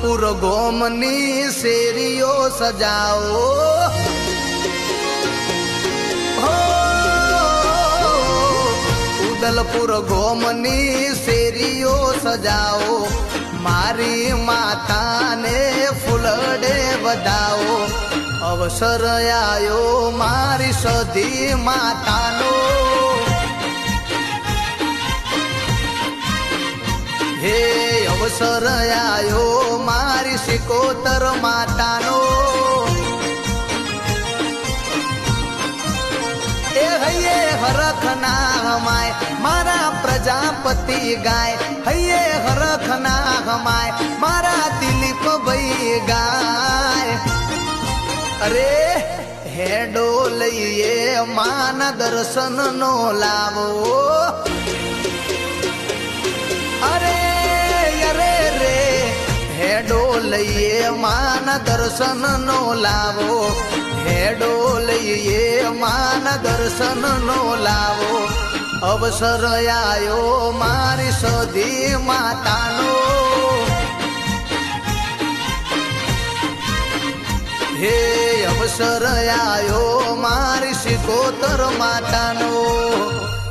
ઉદલપુર ગોમની શેરીઓ સજાઓ ઉદલપુર ગોમની શેરીઓ સજાવો મારી માતાને ફૂલડે વધાવો અવસર આયો મારી સધી માતાનો હે અવસર આવ્યો મારી સિકોતર માતાનો. એ હૈયે હરખ ના હમાય મારા પ્રજાપતિ ગાય. હૈયે હરખ ના હમાય મારા દિલીપ ભાઈ ગાય. અરે, હેડો લઈએ માન દર્શન નો લાવો. હેડો લઈએ માન દર્શન નો લાવો. હેડો લઈએ માન દર્શન નો લાવો. અવસર આયો મારી સધી માતાનો. હે અવસર આયો મારી સિકોતર માતાનો.